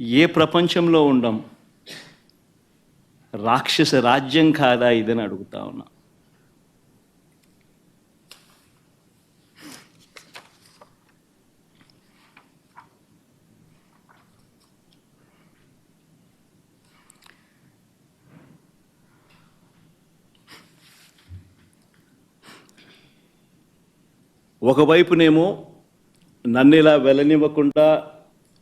ఏ ప్రపంచంలో ఉండం? రాక్షస రాజ్యం కాదా ఇదని అడుగుతా ఉన్నా. ఒకవైపునేమో నన్ను ఇలా వెళ్ళనివ్వకుండా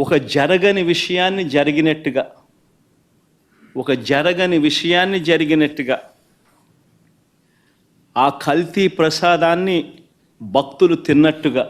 ఒక జరగని విషయాన్ని జరిగినట్టుగా ఒక జరగని విషయాన్ని జరిగినట్టుగా ఆ కల్తీ ప్రసాదాన్ని భక్తులు తిన్నట్టుగా